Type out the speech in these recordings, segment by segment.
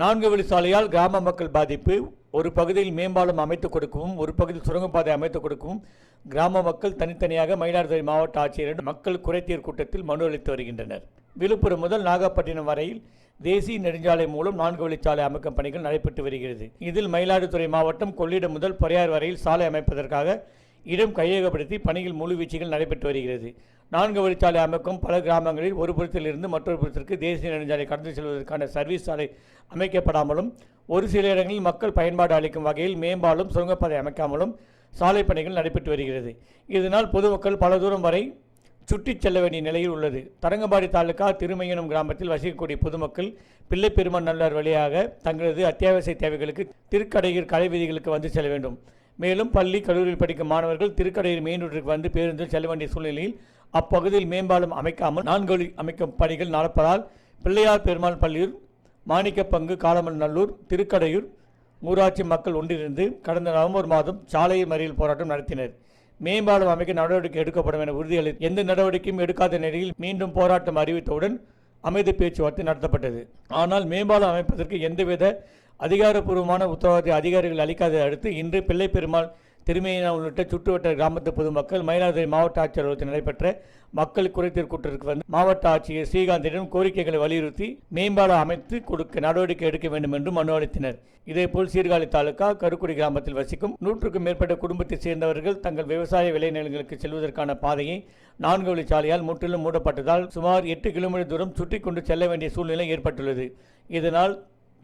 நான்கு வழி சாலையால் கிராம மக்கள் பாதிப்பு ஒரு பகுதியில் மேம்பாலம் அமைத்துக் கொடுக்கவும் ஒரு பகுதியில் சுரங்கப்பாதை அமைத்துக் கொடுக்கவும் கிராம மக்கள் தனித்தனியாக மயிலாடுதுறை மாவட்ட ஆட்சியரிடம் மக்கள் குறைதீர் கூட்டத்தில் மனு அளித்து வருகின்றனர். விழுப்புரம் முதல் நாகப்பட்டினம் வரையில் தேசிய நெடுஞ்சாலை மூலம் நான்கு வழிச்சாலை அமைக்கும் பணிகள் நடைபெற்று வருகிறது. இதில் மயிலாடுதுறை மாவட்டம் கொள்ளிடம் முதல் பொறையார் வரையில் சாலை அமைப்பதற்காக இடம் கையகப்படுத்தி பணிகள் முழுவீச்சுகள் நடைபெற்று வருகிறது. நான்கு வழிச்சாலை அமைக்கும் பல கிராமங்களில் ஒரு புறத்திலிருந்து மற்றொரு புறத்திற்கு தேசிய நெடுஞ்சாலை கடந்து செல்வதற்கான சர்வீஸ் சாலை அமைக்கப்படாமலும் ஒரு சில இடங்களில் மக்கள் பயன்பாடு அளிக்கும் வகையில் மேம்பாலும் சுரங்கப்பாதை அமைக்காமலும் சாலை பணிகள் நடைபெற்று வருகிறது. இதனால் பொதுமக்கள் பல தூரம் வரை சுற்றிச் செல்ல வேண்டிய நிலையில் உள்ளது. தரங்கம்பாடி தாலுகா திருமையனம் கிராமத்தில் வசிக்கக்கூடிய பொதுமக்கள் பிள்ளைப்பெருமான் நல்லார் வழியாக தங்களது அத்தியாவசிய தேவைகளுக்கு திருக்கடையூர் கலை வீதிகளுக்கு வந்து செல்ல வேண்டும். மேலும் பள்ளி கல்லூரியில் படிக்கும் மாணவர்கள் திருக்கடையூர் மெயின் ரோட்டிற்கு வந்து பேருந்தில் செல்ல வேண்டிய சூழ்நிலையில் அப்பகுதியில் மேம்பாலம் அமைக்காமல் நான்கு வழி அமைக்கும் பணிகள் நடப்பதால் பிள்ளையார் பெருமாள் பள்ளியூர் மாணிக்கப்பங்கு காலமல் நல்லூர் திருக்கடையூர் ஊராட்சி மக்கள் ஒன்றிணைந்து கடந்த நவம்பர் மாதம் சாலை மறியல் போராட்டம் நடத்தினர். மேம்பாலம் அமைக்க நடவடிக்கை எடுக்கப்படும் என உறுதியளி எந்த நடவடிக்கையும் எடுக்காத நிலையில் மீண்டும் போராட்டம் அறிவித்தவுடன் அமைதி பேச்சுவார்த்தை நடத்தப்பட்டது. ஆனால் மேம்பாலம் அமைப்பதற்கு எந்தவித அதிகாரப்பூர்வமான உத்தரவாதத்தை அதிகாரிகள் அளிக்காததை அடுத்து இன்று பிள்ளை பெருமாள் திருமையினா உள்ளிட்ட சுற்றுவட்ட கிராமத்து பொதுமக்கள் மயிலாடுதுறை மாவட்ட ஆட்சியர் அலுவலகத்தில் நடைபெற்ற மக்கள் குறைதீர் கூட்டத்திற்கு வந்து மாவட்ட ஆட்சியர் ஸ்ரீகாந்திடம் கோரிக்கைகளை வலியுறுத்தி மேம்பாலம் அமைத்து கொடுக்க நடவடிக்கை எடுக்க வேண்டும் என்று மனு அளித்தனர். இதேபோல் சீர்காழி தாலுகா கருக்குடி கிராமத்தில் வசிக்கும் நூற்றுக்கும் மேற்பட்ட குடும்பத்தைச் சேர்ந்தவர்கள் தங்கள் விவசாய விளைநிலங்களுக்கு செல்வதற்கான பாதையை நான்கு வழி சாலையால் முற்றிலும் மூடப்பட்டதால் சுமார் எட்டு கிலோமீட்டர் தூரம் சுற்றி கொண்டு செல்ல வேண்டிய சூழ்நிலை ஏற்பட்டுள்ளது. இதனால்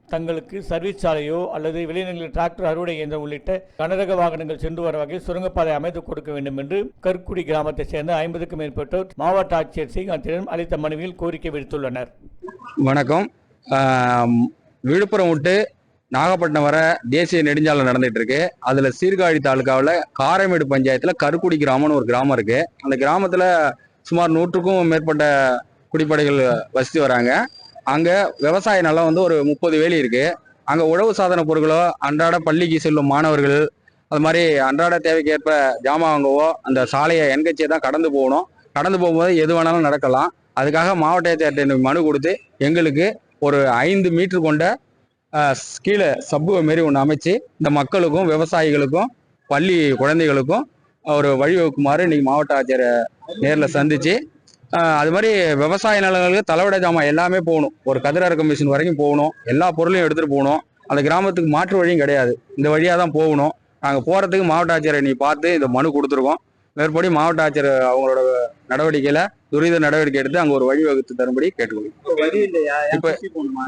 தங்களுக்கு சர்வீஸ் சாலையோ அல்லது விளைநிலங்களில் டிராக்டர் அறுவடை இயந்திரம் உள்ளிட்ட கனரக வாகனங்கள் சென்று வர வகையில் சுரங்கப்பாதை அமைத்து கொடுக்க வேண்டும் என்று கற்குடி கிராமத்தைச் சேர்ந்த ஐம்பதுக்கும் மேற்பட்டோர் மாவட்ட ஆட்சியர் ஸ்ரீகாந்திடம் அளித்த மனுவில் கோரிக்கை விடுத்துள்ளனர். வணக்கம். விழுப்புரம் விட்டு நாகப்பட்டினம் வர தேசிய நெடுஞ்சாலை நடந்துட்டு இருக்கு அதுல சீர்காழி தாலுகாவில் காரைமேடு பஞ்சாயத்துல கருக்குடி கிராமம்னு ஒரு கிராமம் இருக்கு. அந்த கிராமத்துல சுமார் நூற்றுக்கும் மேற்பட்ட குடிப்படைகள் வசித்து வராங்க. அங்க விவசாய நிலம் வந்து ஒரு முப்பது வேலி இருக்கு. அங்க உழவு சாதன பொருட்களோ அன்றாட பள்ளிக்கு செல்லும் மாணவர்கள் அது மாதிரி அன்றாட தேவைக்கேற்ப ஜாமான் வாங்கவோ அந்த சாலையை என்கட்சியை தான் கடந்து போகணும். கடந்து போகும்போது எது வேணாலும் நடக்கலாம். அதுக்காக மாவட்ட ஆட்சியர்கிட்ட மனு கொடுத்து எங்களுக்கு ஒரு ஐந்து மீட்டர் கொண்ட கீழே சப்பு மாரி ஒன்று அமைச்சு இந்த மக்களுக்கும் விவசாயிகளுக்கும் பள்ளி குழந்தைகளுக்கும் ஒரு வழிவகுக்குமாறு இன்னைக்கு மாவட்ட ஆட்சியரை நேரில் சந்திச்சு அது மாதிரி விவசாய நிலங்களுக்கு தலைவிட ஜாமான் எல்லாமே போகணும். ஒரு கதிரறுக்க மிஷின் வரைக்கும் போகணும். எல்லா பொருளையும் எடுத்துகிட்டு போகணும். அந்த கிராமத்துக்கு மாற்று வழியும் கிடையாது. இந்த வழியாக தான் போகணும். நாங்கள் போகிறதுக்கு மாவட்ட ஆட்சியரை நீ பார்த்து இந்த மனு கொடுத்துருக்கோம். மேற்படி மாவட்ட ஆட்சியர் அவங்களோட நடவடிக்கையில் துரித நடவடிக்கை எடுத்து அங்கே ஒரு வழிவகுத்து தரும்படி கேட்டுக்கொள்கிறோம். இப்ப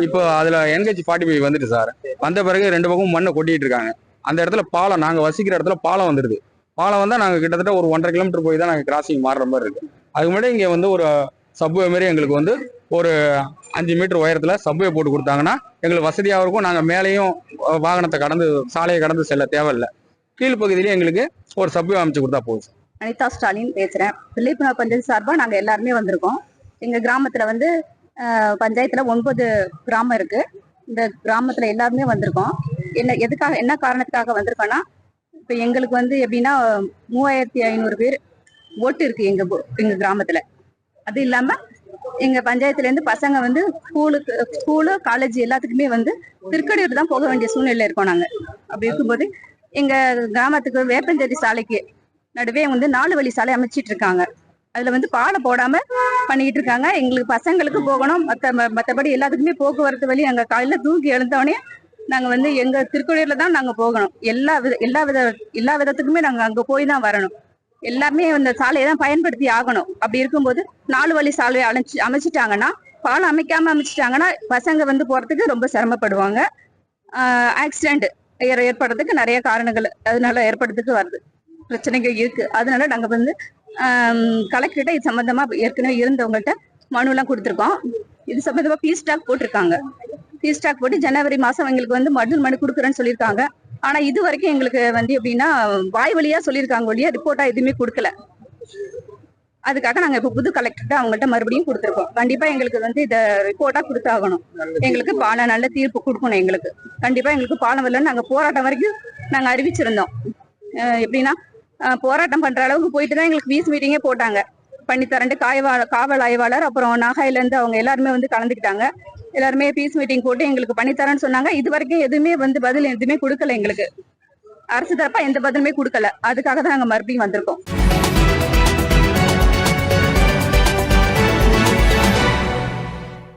இப்போ அதுல என்கேஜி ஃபார்ட்டி ஃபைவ் வந்துட்டு சார். வந்த பிறகு ரெண்டு பக்கமும் மண்ணை கொட்டிட்டு இருக்காங்க. அந்த இடத்துல பாலம் நாங்க வசிக்கிற இடத்துல பாலம் வந்துருது. பாலம் வந்தா நாங்க கிட்டத்தட்ட ஒரு ஒன்றரை கிலோமீட்டர் போய் தான் நாங்க கிராசிங் மாறுற மாதிரி இருக்கு. அதுக்கு முன்னாடி இங்க வந்து ஒரு சப்வே மாதிரி எங்களுக்கு வந்து ஒரு அஞ்சு மீட்டர் உயரத்துல சப்வே போட்டு கொடுத்தாங்கன்னா எங்களுக்கு வசதியாக இருக்கும். நாங்கள் மேலேயும் வாகனத்தை கடந்து சாலையை கடந்து செல்ல தேவையில்லை. கீழ்ப்பகுதியிலேயே எங்களுக்கு ஒரு சப்வே அமைச்சு கொடுத்தா போதும். அனிதா ஸ்டாலின் பேசுறேன். பிள்ளைப்புணர் பஞ்சாயத்து சார்பாக நாங்கள் எல்லாருமே வந்திருக்கோம். எங்க கிராமத்துல வந்து பஞ்சாயத்தில் பஞ்சாயத்துல ஒன்பது கிராமம் இருக்கு. இந்த கிராமத்துல எல்லாருமே வந்திருக்கோம். என்ன எதுக்காக என்ன காரணத்துக்காக வந்திருக்கோம்னா இப்ப எங்களுக்கு வந்து எப்படின்னா மூவாயிரத்தி ஐநூறு பேர் ஓட்டு இருக்கு எங்க எங்க கிராமத்துல. அது இல்லாம எங்க பஞ்சாயத்துல இருந்து பசங்க வந்து ஸ்கூலுக்கு ஸ்கூலு காலேஜ் எல்லாத்துக்குமே வந்து திருக்கடையூர் தான் போக வேண்டிய சூழ்நிலை இருக்கோம் நாங்க. அப்படி இருக்கும்போது எங்க கிராமத்துக்கு வேப்பஞ்சேரி சாலைக்கு நடுவே வந்து நாலு வழி சாலை அமைச்சிட்டு இருக்காங்க. அதுல வந்து பாலம் போடாம பண்ணிக்கிட்டு இருக்காங்க. எங்களுக்கு பசங்களுக்கு போகணும். மத்த ம- மத்தபடி எல்லாத்துக்குமே போக்குவரத்து வழி அங்க காலையில தூக்கி எழுந்தோடனே நாங்க வந்து எங்க திருக்கோயில தான் நாங்க போகணும். எல்லா வித எல்லா வித எல்லா விதத்துக்குமே நாங்க அங்க போய் தான் வரணும். எல்லாமே அந்த சாலையை தான் பயன்படுத்தி ஆகணும். அப்படி இருக்கும்போது நாலு வழி சாலையை அமைச்சு அமைச்சிட்டாங்கன்னா பாலம் அமைக்காம அமைச்சிட்டாங்கன்னா பசங்க வந்து போறதுக்கு ரொம்ப சிரமப்படுவாங்க. ஆக்சிடென்ட் ஏற்படுறதுக்கு நிறைய காரணங்கள் அதனால ஏற்படுறதுக்கு வருது. பிரச்சனைகள் இருக்கு. அதனால நாங்க வந்து கலெக்டர்கிட்ட இது சம்பந்தமா ஏற்கனவே இருந்தவங்கள்ட்ட மனு எல்லாம் கொடுத்துருக்கோம். இது சம்பந்தமா ஃபீஸ் ஸ்டாக் போட்டிருக்காங்க. ஃபீஸ் ஸ்டாக் போட்டு ஜனவரி மாசம் எங்களுக்கு வந்து மறு மனு கொடுக்குறேன்னு சொல்லியிருக்காங்க. ஆனா இது வரைக்கும் எங்களுக்கு வந்து எப்படின்னா வாய் வழியா சொல்லியிருக்காங்க ஒழிய ரிப்போர்ட்டா எதுவுமே கொடுக்கல. அதுக்காக நாங்க இப்ப புது கலெக்டர்கிட்ட அவங்கள்ட்ட மறுபடியும் கொடுத்துருக்கோம். கண்டிப்பா எங்களுக்கு வந்து இத ரிப்போர்ட்டா கொடுத்தாகணும். எங்களுக்கு பாலம் நல்ல தீர்ப்பு கொடுக்கணும் எங்களுக்கு. கண்டிப்பா எங்களுக்கு பாலம் வரலன்னு நாங்க போராட்டம் வரைக்கும் நாங்க அறிவிச்சிருந்தோம். எப்படின்னா போராட்டம் பண்ற அளவுக்கு போயிட்டு தான் எங்களுக்கு வீஸ் மீட்டிங்கே போட்டாங்க. பண்ணி தரண்டு காய்வா காவல் ஆய்வாளர் அப்புறம் நாகாயில இருந்து அவங்க எல்லாருமே வந்து கலந்துக்கிட்டாங்க. எல்லாருமே பீஸ் மீட்டிங் போட்டு எங்களுக்கு பண்ணித்தரேன்னு சொன்னாங்க. இது வரைக்கும் எதுவுமே வந்து பதில் எதுவுமே கொடுக்கல எங்களுக்கு. அரசு தரப்பா எந்த பதிலுமே கொடுக்கல. அதுக்காக தான் நாங்க மறுபடியும் வந்திருக்கோம்.